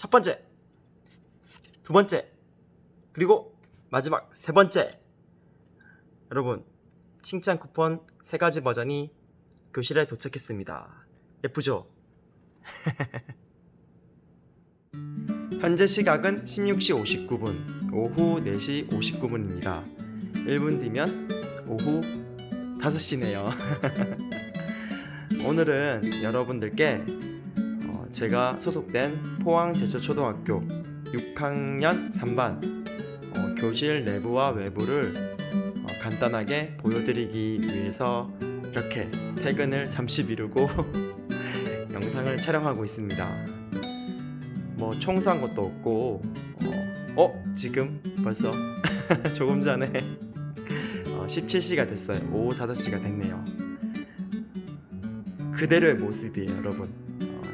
첫 번째, 두 번째, 그리고 마지막 세 번째. 여러분, 칭찬 쿠폰 세 가지 버전이 교실에 도착했습니다. 예쁘죠? 현재 시각은 16시 59분, 오후 4시 59분입니다. 1분 뒤면 오후 5시네요. 오늘은 여러분들께 어, 제가 소속된 포항제초초등학교 6학년 3반 어, 교실 내부와 외부를 어, 간단하게 보여드리기 위해서 이렇게 퇴근을 잠시 미루고 영상을 촬영하고 있습니다. 뭐 청소한 것도 없고 어, 어? 지금 벌써 조금 전에 어, 17시가 됐어요. 오후 5시가 됐네요. 그대로의 모습이에요, 여러분.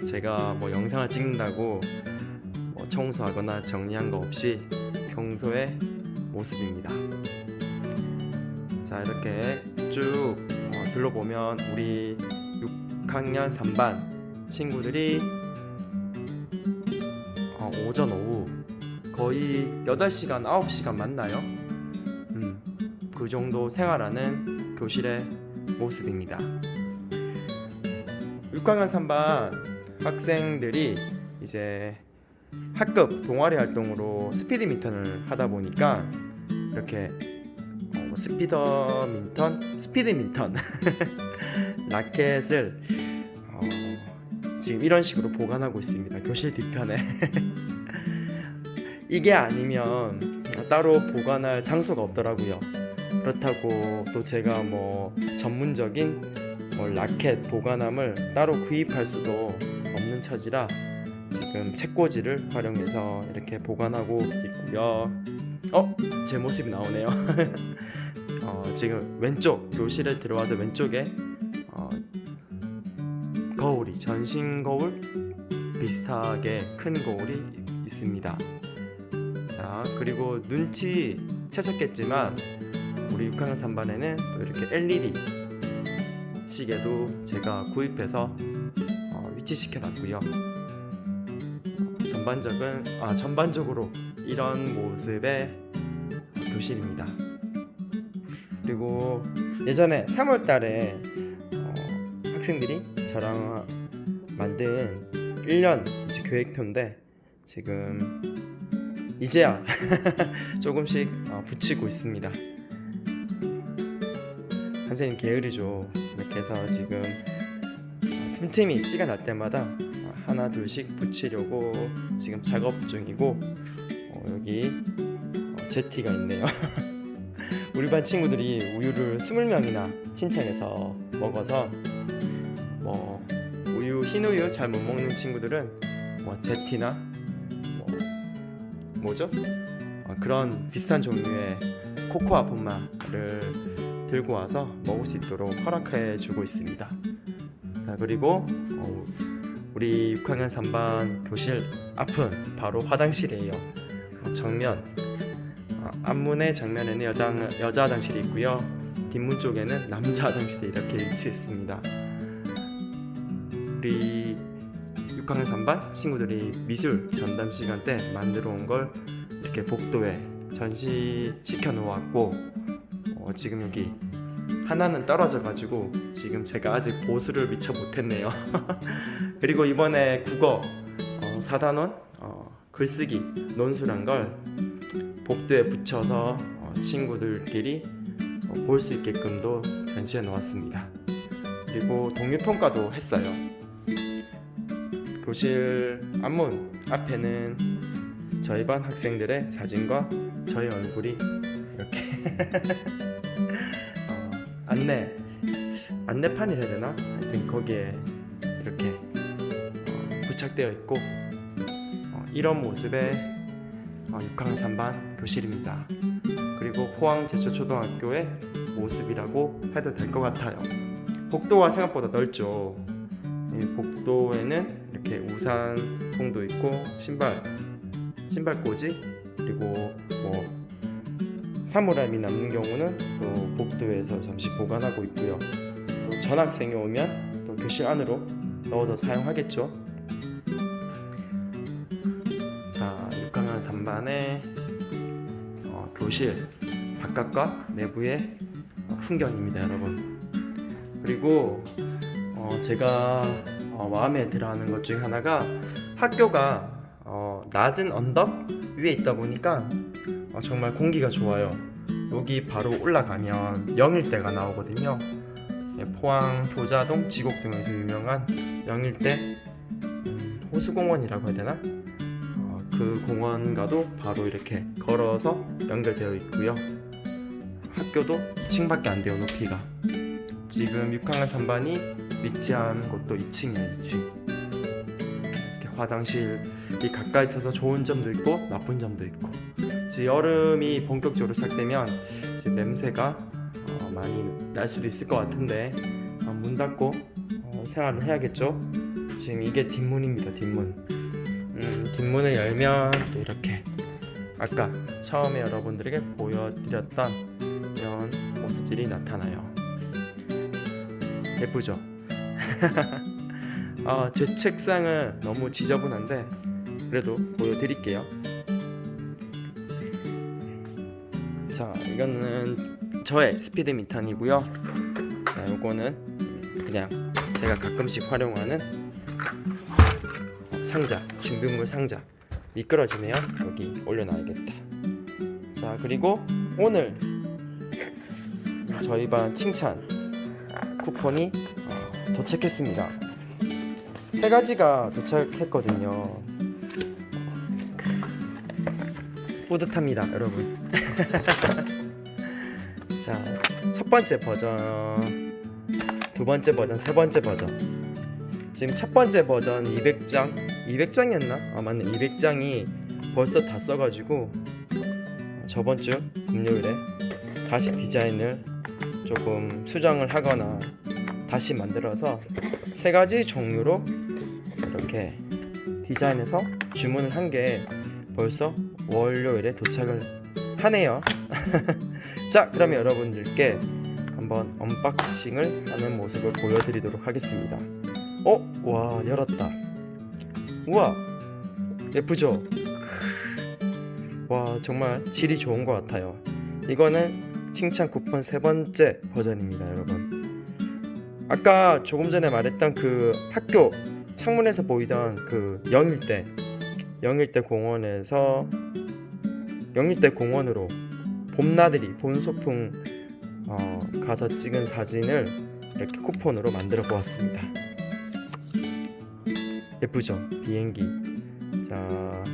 어, 제가 뭐 영상을 찍는다고 뭐 청소하거나 정리한 거 없이 평소의 모습입니다. 자, 이렇게 쭉 어, 둘러보면 우리 6학년 3반 친구들이 어, 오전 오후 거의 8시간 9시간 만나요. 음, 그 정도 생활하는 교실의 모습입니다. 6학년 3반 학생들이 이제 학급 동아리 활동으로 스피드민턴을 하다 보니까 이렇게 어, 뭐 스피더민턴, 스피드민턴 라켓을 어, 지금 이런 식으로 보관하고 있습니다. 교실 뒤편에 이게 아니면 따로 보관할 장소가 없더라고요. 그렇다고 또 제가 뭐 전문적인 뭐 라켓 보관함을 따로 구입할 수도 없는 처지라 지금 책꽂이를 활용해서 이렇게 보관하고 있고요. 어? 제 모습이 나오네요. 어, 지금 왼쪽 교실에 들어와서 왼쪽에 어, 거울이 전신 거울 비슷하게 큰 거울이 있- 있습니다. 자 그리고 눈치 채셨겠지만 우리 6학년 3반에는 또 이렇게 LED 시계도 제가 구입해서 어, 위치시켜 놨고요. 전반적은 아 전반적으로 이런 모습의 교실입니다. 그리고 예전에 3월달에 어, 학생들이 저랑 만든 1년 이제 계획표인데 지금 이제야 조금씩 어, 붙이고 있습니다. 선생님 게으르죠. 이렇게 해서 지금 어, 틈틈이 시간 날 때마다 어, 하나 둘씩 붙이려고 지금 작업 중이고 어, 여기 어, 제티가 있네요. 우리 반 친구들이 우유를 20명이나 신청해서 먹어서 뭐 우유 흰 우유 잘 못 먹는 친구들은 뭐 제티나 뭐 뭐죠? 어, 그런 비슷한 종류의 코코아 폼마를 들고 와서 먹을 수 있도록 허락해 주고 있습니다. 자 그리고 어, 우리 6학년 3반 교실 앞은 바로 화장실이에요. 어, 정면 어, 앞문의 정면에는 여자 여자 화장실이 있고요. 뒷문 쪽에는 남자 화장실이 이렇게 위치했습니다. 우리 6학년 3반 친구들이 미술 전담 시간 때 만들어 온 걸 이렇게 복도에 전시시켜 놓았고 어, 지금 여기 하나는 떨어져 가지고 지금 제가 아직 보수를 미처 못했네요. 그리고 이번에 국어 어, 4단원 어, 글쓰기 논술한 걸 복도에 붙여서 어, 친구들끼리 어, 볼수 있게끔도 전시해 놓았습니다. 그리고 동요 평가도 했어요. 교실 앞문 앞에는 저희 반 학생들의 사진과 저희 얼굴이 이렇게 어, 안내 안내판이라 해야 되나? 하여튼 거기에 이렇게 어, 부착되어 있고 어, 이런 모습의 어, 6학년 3반 교실입니다. 그리고 포항 제초초등학교의 모습이라고 해도 될 것 같아요. 복도가 생각보다 넓죠. 이 복도에는 이렇게 우산통도 있고 신발 신발꽂이 그리고 뭐 사물함이 남는 경우는 또 복도에서 잠시 보관하고 있고요. 또 전학생이 오면 또 교실 안으로 넣어서 사용하겠죠. 6학년 3반의 어, 교실 바깥과 내부의 어, 풍경입니다, 여러분. 그리고 어, 제가 어, 마음에 들어하는 것 중에 하나가 학교가 어, 낮은 언덕 위에 있다 보니까 어, 정말 공기가 좋아요. 여기 바로 올라가면 영일대가 나오거든요. 예, 포항 효자동 지곡 등에서 유명한 영일대 음, 호수공원이라고 해야 되나? 어, 그 공원과도 바로 이렇게 걸어서 연결되어 있고요. 학교도 2층밖에 안 돼요 높이가. 지금 6학년 3반이 위치한 곳도 2층이에요 2층. 이렇게 화장실이 가까이 있어서 좋은 점도 있고 나쁜 점도 있고. 이제 여름이 본격적으로 시작되면 이제 냄새가 어, 많이 날 수도 있을 것 같은데 어, 문 닫고 어, 생활을 해야겠죠. 지금 이게 뒷문입니다 뒷문. 음, 뒷문을 열면 또 이렇게 아까 처음에 여러분들에게 보여드렸던 이런 모습들이 나타나요. 예쁘죠? 아, 제 책상은 너무 지저분한데 그래도 보여드릴게요. 이거는 저의 스피드 미탄이고요. 자, 요거는 그냥 제가 가끔씩 활용하는 어, 상자, 준비물 상자. 미끄러지네요. 여기 올려놔야겠다. 자, 그리고 오늘 저희 반 칭찬 쿠폰이 어, 도착했습니다. 세 가지가 도착했거든요. 뿌듯합니다, 여러분. 자, 첫 번째 버전, 두 번째 버전, 세 번째 버전. 지금 첫 번째 버전 200장, 200장이었나? 아 맞네, 200장이 벌써 다 써가지고 저번 주 금요일에 다시 디자인을 조금 수정을 하거나 다시 만들어서 세 가지 종류로 이렇게 디자인해서 주문을 한 게 벌써 월요일에 도착을 하네요. 자, 그러면 여러분들께 한번 언박싱을 하는 모습을 보여드리도록 하겠습니다. 어, 와 열었다. 우와, 예쁘죠? 와 정말 질이 좋은 것 같아요. 이거는 칭찬 쿠폰 세 번째 버전입니다, 여러분. 아까 조금 전에 말했던 그 학교 창문에서 보이던 그 영일대 영일대 공원에서 영일대 공원으로 봄나들이 봄소풍 어, 가서 찍은 사진을 이렇게 쿠폰으로 만들어 보았습니다. 예쁘죠? 비행기. 자,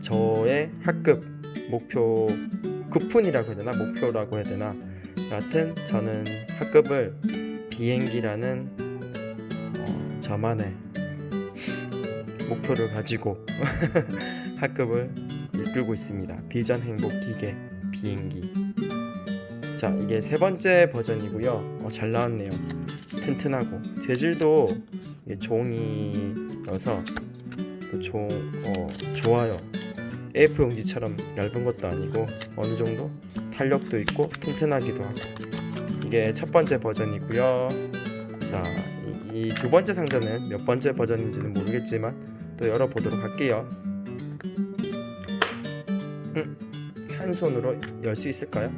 저의 학급 목표 급훈이라고 해야 되나 목표라고 해야 되나 여하튼 저는 학급을 비행기라는 어, 저만의 목표를 가지고 학급을 이끌고 있습니다 비전 행복 기계 비행기. 자 이게 세 번째 버전이고요. 어, 잘 나왔네요. 튼튼하고. 재질도 종이여서 종 어, 좋아요. A4 용지처럼 얇은 것도 아니고 어느 정도 탄력도 있고 튼튼하기도 하고. 이게 첫 번째 버전이고요. 자, 이두 번째 상자는 몇 번째 버전인지는 모르겠지만 또 열어보도록 할게요. 음, 한 손으로 열 수 있을까요?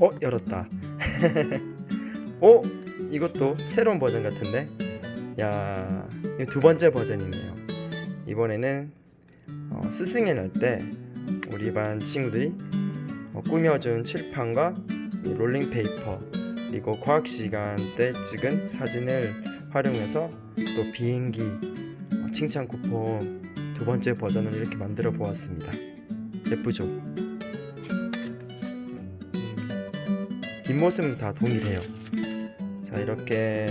어, 열었다. 어, 이것도 새로운 버전 같은데? 야, 두 번째 버전이네요. 이번에는 어, 스승의 날 때 우리 반 친구들이 어, 꾸며준 칠판과 이 롤링 페이퍼 그리고 과학 시간 때 찍은 사진을 활용해서 또 비행기 어, 칭찬 쿠폰 두 번째 버전을 이렇게 만들어 보았습니다. 예쁘죠? 음, 뒷모습은 다 동일해요. 자 이렇게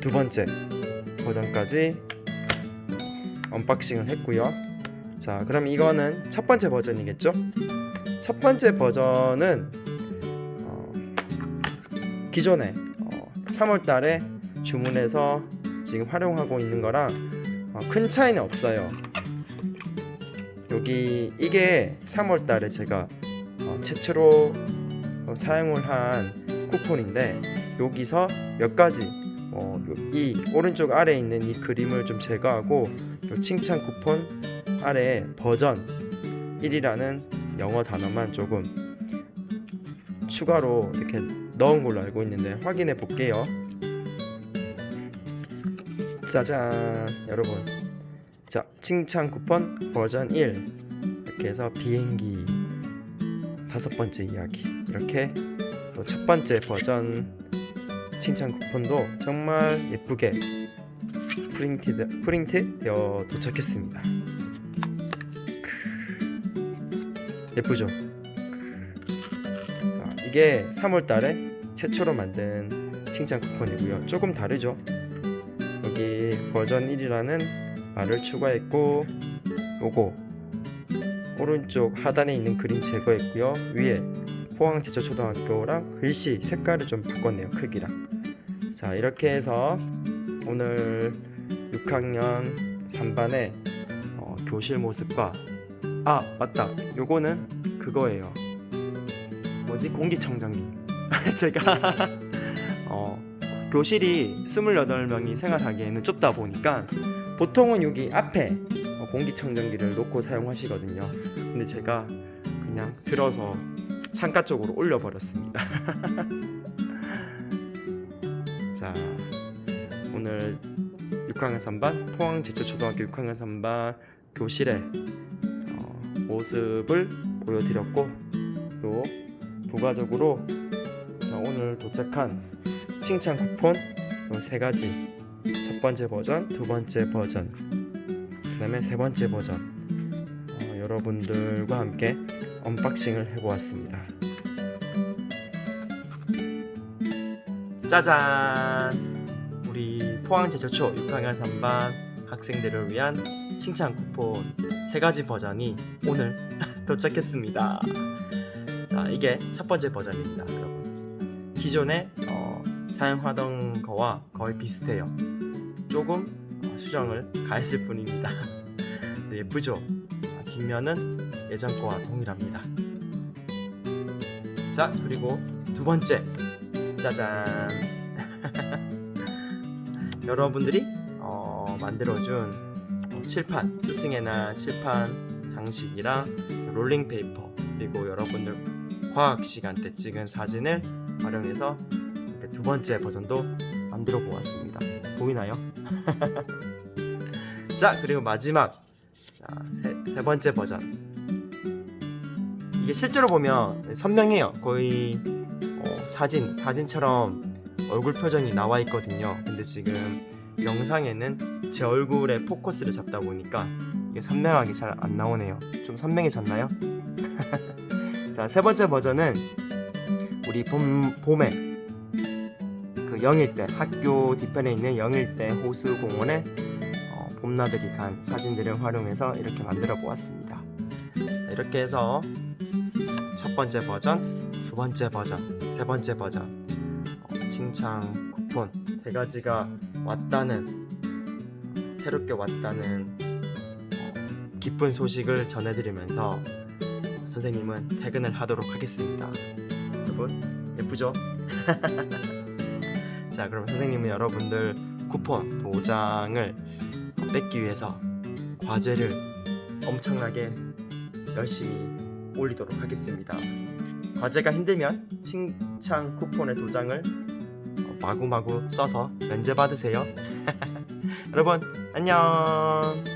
두 번째 버전까지 언박싱을 했고요. 자, 그럼 이거는 첫 번째 버전이겠죠? 첫 번째 버전은 어, 기존에 어, 3월달에 주문해서 지금 활용하고 있는 거랑 어, 큰 차이는 없어요. 여기 이게 3월달에 제가 어, 최초로 어, 사용을 한 쿠폰인데 여기서 몇 가지 어, 요- 이 오른쪽 아래에 있는 이 그림을 좀 제거하고 요 칭찬 쿠폰 아래에 버전 1이라는 영어 단어만 조금 추가로 이렇게 넣은 걸로 알고 있는데 확인해 볼게요. 짜잔 여러분 자 칭찬 쿠폰 버전 1 이렇게 해서 비행기 다섯 번째 이야기 이렇게 또 첫 번째 버전 칭찬 쿠폰도 정말 예쁘게 프린트 프린트 되어 도착했습니다. 크. 예쁘죠? 자, 이게 3월 달에 최초로 만든 칭찬 쿠폰이고요. 조금 다르죠? 여기 버전 1이라는 말을 추가했고 요거 오른쪽 하단에 있는 그림 제거했고요. 위에 포항 제초초등학교랑 글씨 색깔을 좀 바꿨네요. 크기랑. 자 이렇게 해서 오늘 6학년 3반의 어, 교실 모습과 아 맞다 요거는 그거예요 뭐지 공기청정기 제가 어, 교실이 28명이 생활하기에는 좁다 보니까 보통은 여기 앞에 어, 공기청정기를 놓고 사용하시거든요. 근데 제가 그냥 들어서 창가 쪽으로 올려버렸습니다. 자 오늘 6학년 3반 포항제초초등학교 6학년 3반 교실의 어, 모습을 보여드렸고 또 부가적으로 자, 오늘 도착한 칭찬 쿠폰 요세 가지 첫 번째 버전, 두 번째 버전, 그 다음에 세 번째 버전 어, 여러분들과 함께 언박싱을 해보았습니다. 짜잔! 우리 포항제초초 6학년 3반 학생들을 위한 칭찬 쿠폰 세 가지 버전이 오늘 도착했습니다. 자, 이게 첫 번째 버전입니다, 여러분. 기존에 어, 사용하던 거와 거의 비슷해요. 조금 어, 수정을 가했을 뿐입니다. 네, 예쁘죠? 아, 뒷면은 예전 거와 동일합니다. 자, 그리고 두 번째. 짜잔. 여러분들이 어, 만들어준 어, 칠판, 스승의 날 칠판 장식이랑 롤링 페이퍼 그리고 여러분들 과학 시간 때 찍은 사진을 활용해서 두 번째 버전도 만들어 보았습니다. 보이나요? 자 그리고 마지막 자, 세, 세 번째 버전 이게 실제로 보면 선명해요. 거의 어, 사진 사진처럼 얼굴 표정이 나와 있거든요. 근데 지금 영상에는 제 얼굴에 포커스를 잡다 보니까 이게 선명하게 잘 안 나오네요. 좀 선명해졌나요? 자, 세 번째 버전은 우리 봄, 봄에 그 영일 때 학교 뒤편에 있는 영일 때 호수 공원에 어, 봄나들이 간 사진들을 활용해서 이렇게 만들어 보았습니다. 자, 이렇게 해서 첫 번째 버전, 두 번째 버전, 세 번째 버전 어, 칭찬 쿠폰 세 가지가 왔다는 새롭게 왔다는 어, 기쁜 소식을 전해드리면서 선생님은 퇴근을 하도록 하겠습니다. 여러분 예쁘죠? 자 그럼 선생님은 여러분들 쿠폰 도장을 뺏기 위해서 과제를 엄청나게 열심히 올리도록 하겠습니다. 과제가 힘들면 칭찬 쿠폰의 도장을 어, 마구마구 써서 면제 받으세요. 여러분 안녕.